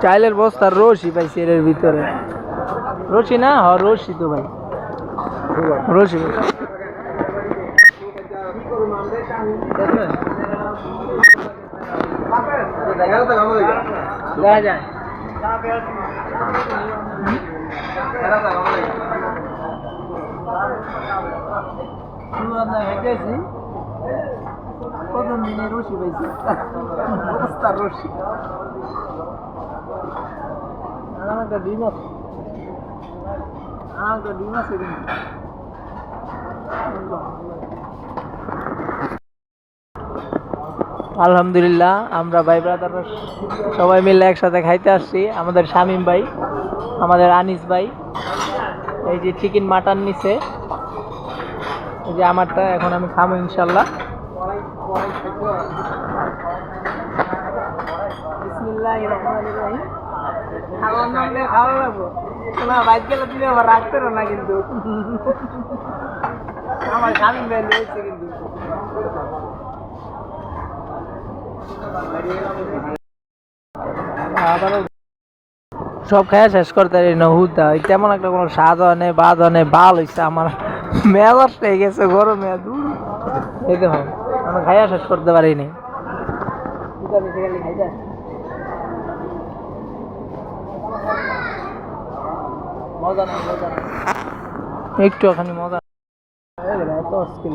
চাইলের বস্তার রশি পাইছি এর ভিতরে। রশি না? হ রশি তো ভাই। রশি। যায় আলহামদুলিল্লাহ, আমরা ভাই ব্রাদার সবাই মিলে একসাথে খাইতে আসছি। আমাদের শামীম ভাই, আমাদের আনিস ভাই। এই যে চিকেন মাটন নিছে। এই যে আমারটা এখন আমি খাব ইনশাল্লাহ। বিসমিল্লাহির রহমানির রহিম খাওয়ার নাম দিয়ে লাগবো। তোমার বাইক গেলে তুমি আবার রাখতে না কিন্তু। আমার স্বামী ভাই রয়েছে কিন্তু। সব খাইয়া শেষ করতে পারি না হুদা তেমন একটা কোনো স্বাদ হয় নাই বাদ হয় নাই ভালো হয়েছে আমার। মেজাজটাই গেছে গরমে দূর। এই দেখো। আমি খাইয়া শেষ করতে পারিনি। একটু ওখানে মজা এত অস্কিল